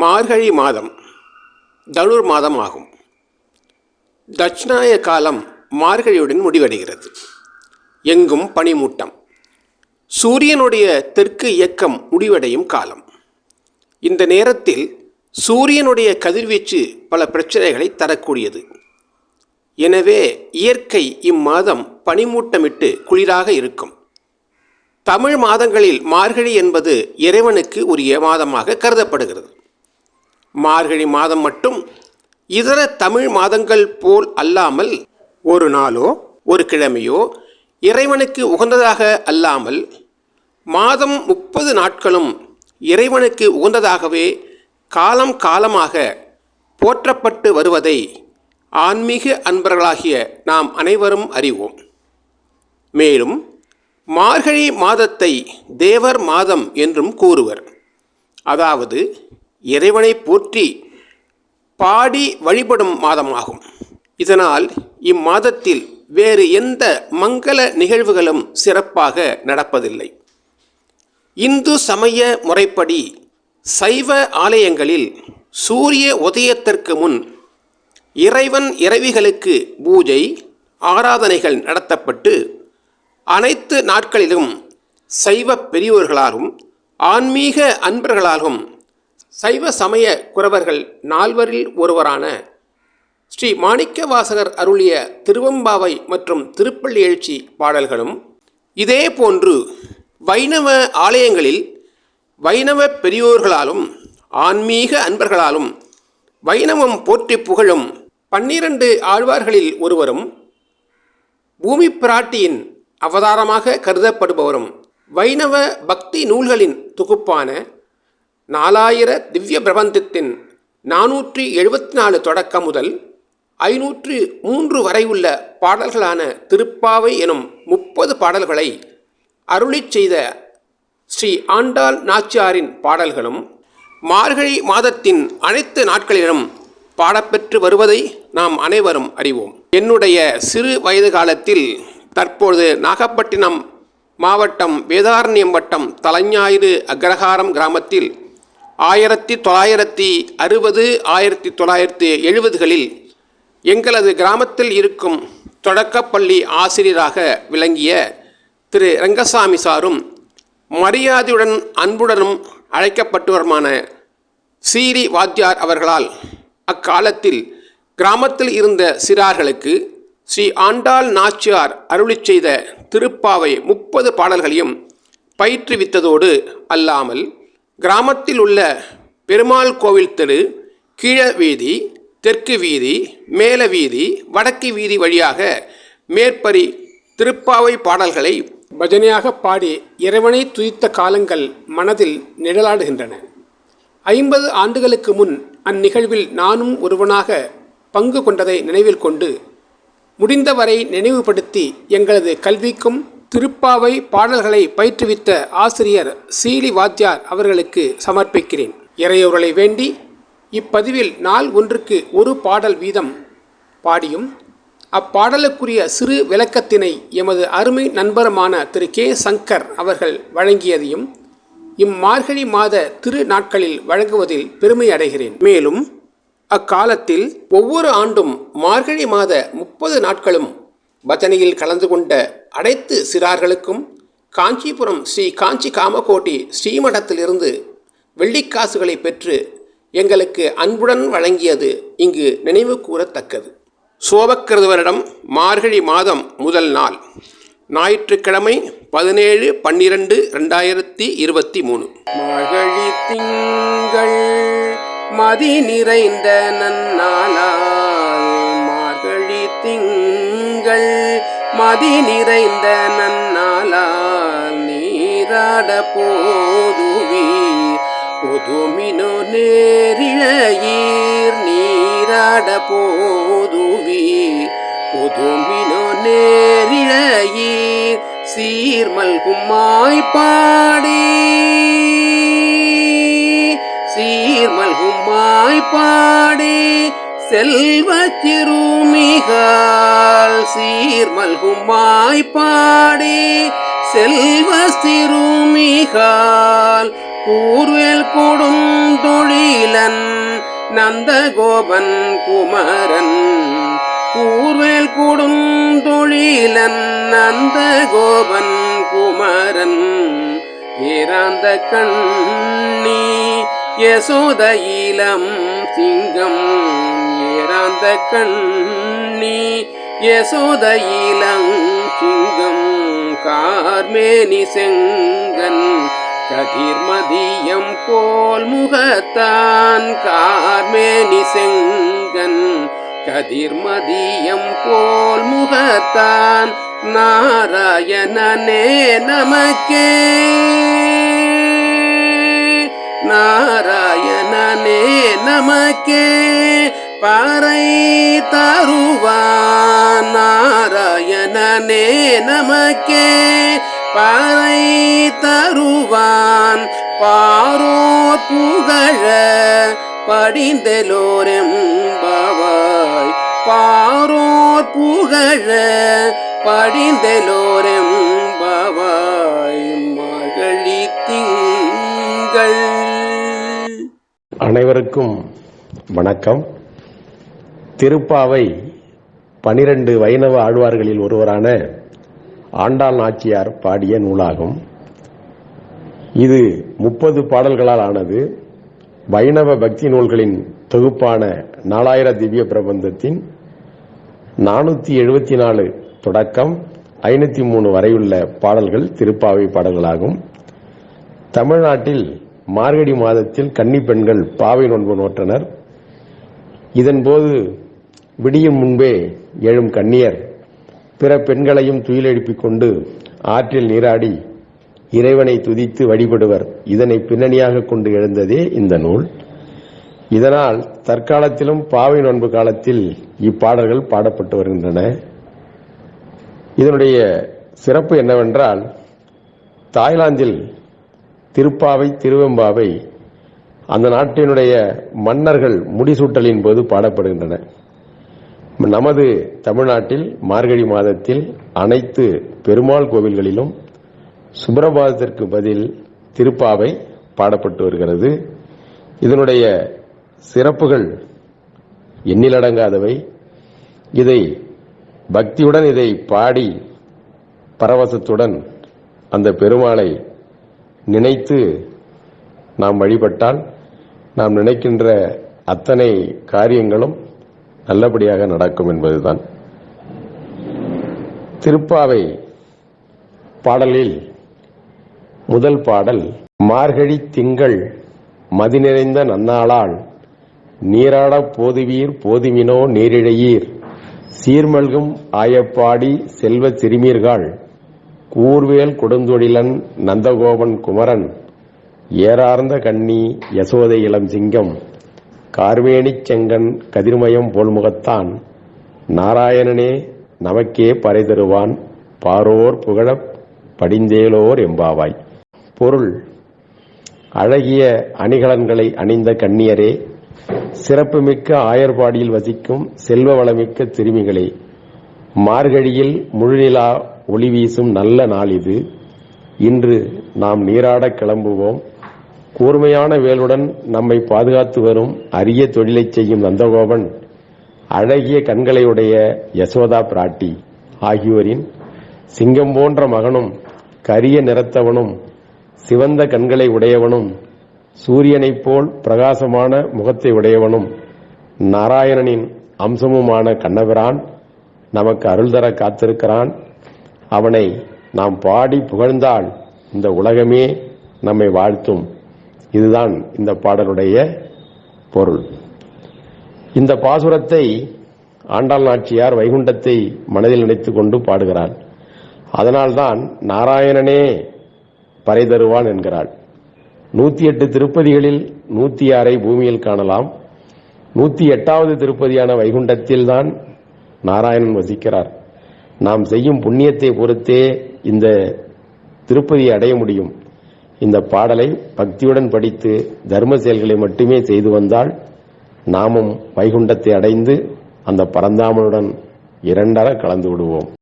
மார்கழி மாதம் தனுர் மாதம் ஆகும். தட்சிணாய காலம் மார்கழியுடன் முடிவடைகிறது. எங்கும் பனிமூட்டம். சூரியனுடைய தெற்கு இயக்கம் முடிவடையும் காலம். இந்த நேரத்தில் சூரியனுடைய கதிர்வீச்சு பல பிரச்சனைகளை தரக்கூடியது. எனவே இயற்கை இம்மாதம் பனிமூட்டமிட்டு குளிராக இருக்கும். தமிழ் மாதங்களில் மார்கழி என்பது இறைவனுக்கு உரிய மாதமாக கருதப்படுகிறது. மார்கழி மாதம் மட்டும் இதர தமிழ் மாதங்கள் போல் அல்லாமல் ஒரு நாளோ ஒரு கிழமையோ இறைவனுக்கு உகந்ததாக அல்லாமல் மாதம் முப்பது நாட்களும் இறைவனுக்கு உகந்ததாகவே காலம் காலமாக போற்றப்பட்டு வருவதை ஆன்மீக அன்பர்களாகிய நாம் அனைவரும் அறிவோம். மேலும் மார்கழி மாதத்தை தேவர் மாதம் என்றும் கூறுவர். அதாவது இறைவனை போற்றி பாடி வழிபடும் மாதமாகும். இதனால் இம்மாதத்தில் வேறு எந்த மங்கள நிகழ்வுகளும் சிறப்பாக நடப்பதில்லை. இந்து சமய முறைப்படி சைவ ஆலயங்களில் சூரிய உதயத்திற்கு முன் இறைவன் இறைவிகளுக்கு பூஜை ஆராதனைகள் நடத்தப்பட்டு அனைத்து நாட்களிலும் சைவ பெரியோர்களாலும் ஆன்மீக அன்பர்களாலும் சைவ சமய குறவர்கள் நால்வரில் ஒருவரான ஸ்ரீ மாணிக்கவாசகர் அருளிய திருவம்பாவை மற்றும் திருப்பள்ளி எழுச்சி பாடல்களும் இதே போன்று வைணவ ஆலயங்களில் வைணவ பெரியோர்களாலும் ஆன்மீக அன்பர்களாலும் வைணவம் போற்றி புகழும் பன்னிரண்டு ஆழ்வார்களில் ஒருவரும் பூமி பிராட்டியின் அவதாரமாக கருதப்படுபவரும் வைணவ பக்தி நூல்களின் தொகுப்பான நாலாயிர திவ்ய பிரபந்தத்தின் நானூற்றி எழுபத்தி நாலு தொடக்கம் முதல் ஐநூற்று மூன்று வரை உள்ள பாடல்களான திருப்பாவை எனும் முப்பது பாடல்களை அருளிச் செய்த ஸ்ரீ ஆண்டாள் நாச்சியாரின் பாடல்களும் மார்கழி மாதத்தின் அனைத்து நாட்களிலும் பாடப்பெற்று வருவதை நாம் அனைவரும் அறிவோம். என்னுடைய சிறு வயது காலத்தில் தற்பொழுது நாகப்பட்டினம் மாவட்டம் வேதாரண்யம் வட்டம் தலைஞாயிறு அக்ரஹாரம் கிராமத்தில் ஆயிரத்தி தொள்ளாயிரத்தி அறுபது ஆயிரத்தி தொள்ளாயிரத்தி எழுபதுகளில் எங்களது கிராமத்தில் இருக்கும் தொடக்கப்பள்ளி ஆசிரியராக விளங்கிய திரு ரங்கசாமி சாரும் மரியாதையுடன் அன்புடனும் அழைக்கப்பட்டவருமான சீரி வாத்தியார் அவர்களால் அக்காலத்தில் கிராமத்தில் இருந்த சிறார்களுக்கு ஸ்ரீ ஆண்டாள் நாச்சியார் அருளிச் செய்த திருப்பாவை முப்பது பாடல்களையும் பயிற்றுவித்ததோடு அல்லாமல் கிராமத்தில் உள்ள பெருமாள் கோவில் தெரு கீழ வீதி தெற்கு வீதி மேல வீதி வடக்கு வீதி வழியாக மேற்பரி திருப்பாவை பாடல்களை பஜனையாக பாடி இறைவனை துதித்த காலங்கள் மனதில் நிழலாடுகின்றன. ஐம்பது ஆண்டுகளுக்கு முன் அந்நிகழ்வில் நானும் ஒருவனாக பங்கு கொண்டதை நினைவில் கொண்டு முடிந்தவரை நினைவுபடுத்தி எங்களது கல்விக்கும் திருப்பாவை பாடல்களை பயிற்றுவித்த ஆசிரியர் சீலி வாத்தியார் அவர்களுக்கு சமர்ப்பிக்கிறேன். இறையவர்களை வேண்டி இப்பதிவில் நாள் ஒன்றுக்கு ஒரு பாடல் வீதம் பாடியும். அப்பாடலுக்குரிய சிறு விளக்கத்தினை எமது அருமை நண்பருமான திரு. கே. சங்கர் அவர்கள் வழங்கியதையும் இம்மார்கழி மாத திரு நாட்களில் வழங்குவதில் பெருமை அடைகிறேன். மேலும் அக்காலத்தில் ஒவ்வொரு ஆண்டும் மார்கழி மாத முப்பது நாட்களும் பஜனையில் கலந்து கொண்ட அனைத்து சிறார்களுக்கும் காஞ்சிபுரம் ஸ்ரீ காஞ்சி காமகோட்டி ஸ்ரீமடத்திலிருந்து வெள்ளிக்காசுகளை பெற்று எங்களுக்கு அன்புடன் வழங்கியது இங்கு நினைவு கூறத்தக்கது. சோபக்கிருத வருடம் மார்கழி மாதம் முதல் நாள் ஞாயிற்றுக்கிழமை பதினேழு பன்னிரண்டு ரெண்டாயிரத்தி இருபத்தி மூணு. மகளி திங்கள் மதி நிறைந்த நன்னாளா? திங்கள் மதி நிறைந்த நன்னாலால் நீராட போதுவீர் பொதுமினோ நேரிழையீர் நீராட போதுவீர் பொதுமினோ நேரிழையீர் சீர்மல்குமாய் பாடி. சீர்மல்குமாய் பாடி. செல்வ திருமிகால் சீர்மல்குமாய் பாடி. செல்வ திருமிகால் கூர்வேல் கொடும் தொழிலன் நந்தகோபன் குமரன். கூர்வேல் கொடும் கொடுந்தொழிலன் நந்தகோபன் குமரன். ஏராந்த கண்ணி யசோத இளம் சிங்கம் ஏராந்த கண்ணி யசோத இளம் கார்மேனி செங்கன் கதிர்மதியம் போல் முகத்தான் கார்மேனி செங்கன் கதிர்மதியம் போல் முகத்தான் நாராயணனே நமக்கே. நாராயணனே நமக்கே. பாறை தருவான் நாராயணனே நமக்கே. பாறை தருவான் பாரோர் புகழ படிந்தெலோரெம்பாவாய். பாரோர் புகழ படிந்தெலோரெம்பாவாய். மகளி திங்கள். அனைவருக்கும் வணக்கம். திருப்பாவை பனிரெண்டு வைணவ ஆழ்வார்களில் ஒருவரான ஆண்டாள் நாச்சியார் பாடிய நூலாகும். இது முப்பது பாடல்களால் ஆனது. வைணவ பக்தி நூல்களின் தொகுப்பான நாலாயிர திவ்ய பிரபந்தத்தின் நானூற்றி எழுபத்தி நாலு தொடக்கம் ஐநூற்றி மூணு வரையுள்ள பாடல்கள் திருப்பாவை பாடல்களாகும். தமிழ்நாட்டில் மார்கழி மாதத்தில் கன்னி பெண்கள் பாவை நோன்பு நோற்றனர். இதன்போது விடியும் முன்பே எழும் கண்ணியர் பிற பெண்களையும் துயிலெழுப்பிக் கொண்டு ஆற்றில் நீராடி இறைவனை துதித்து வழிபடுவர். இதனை பின்னணியாக கொண்டு எழுந்ததே இந்த நூல். இதனால் தற்காலத்திலும் பாவை நோன்பு காலத்தில் இப்பாடல்கள் பாடப்பட்டு வருகின்றன. இதனுடைய சிறப்பு என்னவென்றால் தாய்லாந்தில் திருப்பாவை திருவெம்பாவை அந்த நாட்டினுடைய மன்னர்கள் முடிசூட்டலின் போது பாடப்படுகின்றன. நமது தமிழ்நாட்டில் மார்கழி மாதத்தில் அனைத்து பெருமாள் கோவில்களிலும் சுப்பிரபாதத்திற்கு பதில் திருப்பாவை பாடப்பட்டு வருகிறது. இதனுடைய சிறப்புகள் எண்ணிலடங்காதவை. இதை பக்தியுடன் இதை பாடி பரவசத்துடன் அந்த பெருமாளை நினைத்து நாம் வழிபட்டால் நாம் நினைக்கின்ற அத்தனை காரியங்களும் நல்லபடியாக நடக்கும் என்பதுதான். திருப்பாவை பாடலில் முதல் பாடல் மார்கழி திங்கள் மதி நிறைந்த நன்னாளால் நீராடப் போதுவீர் போதுமினோ நீரிழையீர். சீர்மல்கும் ஆயப்பாடி செல்வ சிறுமீர்கள் கூர்வேல் கொடுந்தொழிலன் நந்தகோபன் குமரன் ஏறார்ந்த கண்ணி யசோதை இளம் சிங்கம். கார்வேணிச் செங்கன் கதிர்மயம் போல்முகத்தான். நாராயணனே நமக்கே பறை தருவான். பாரோர் புகழப் படிந்தேலோர் எம்பாவாய் பொருள். அழகிய அணிகலன்களை அணிந்த கண்ணியரே சிறப்புமிக்க ஆயர்பாடியில் வசிக்கும் செல்வ வளமிக்க திருமிகளே மார்கழியில் முழுநிலா ஒளி வீசும் நல்ல நாள் இது. இன்று நாம் நீராட கிளம்புவோம். கூர்மையான வேலுடன் நம்மை பாதுகாத்து வரும் அரிய தொழிலைச் செய்யும் நந்தகோபன் அழகிய கண்களையுடைய யசோதா பிராட்டி ஆகியோரின் சிங்கம் போன்ற மகனும் கரிய நிறத்தவனும் சிவந்த கண்களை உடையவனும் சூரியனைப் போல் பிரகாசமான முகத்தை உடையவனும் நாராயணனின் அம்சமுமான கண்ணபிரான் நமக்கு அருள் தர காத்திருக்கிறான். அவனை நாம் பாடி புகழ்ந்தால் இந்த உலகமே நம்மை வாழ்த்தும். இதுதான் இந்த பாடலுடைய பொருள். இந்த பாசுரத்தை ஆண்டாள் நாச்சியார் வைகுண்டத்தை மனதில் நினைத்துக் கொண்டு பாடுகிறாள். அதனால்தான் நாராயணனே பறை தருவான் என்கிறாள். நூத்தி எட்டு திருப்பதிகளில் நூத்தி ஆறை பூமியில் காணலாம். நூத்தி எட்டாவது திருப்பதியான வைகுண்டத்தில்தான் நாராயணன் வசிக்கிறார். நாம் செய்யும் புண்ணியத்தை பொறுத்தே இந்த திருப்பதியை அடைய முடியும். இந்த பாடலை பக்தியுடன் படித்து தர்ம செயல்களை மட்டுமே செய்து வந்தால் நாமும் வைகுண்டத்தை அடைந்து அந்த பரந்தாமனுடன் இரண்டர கலந்து விடுவோம்.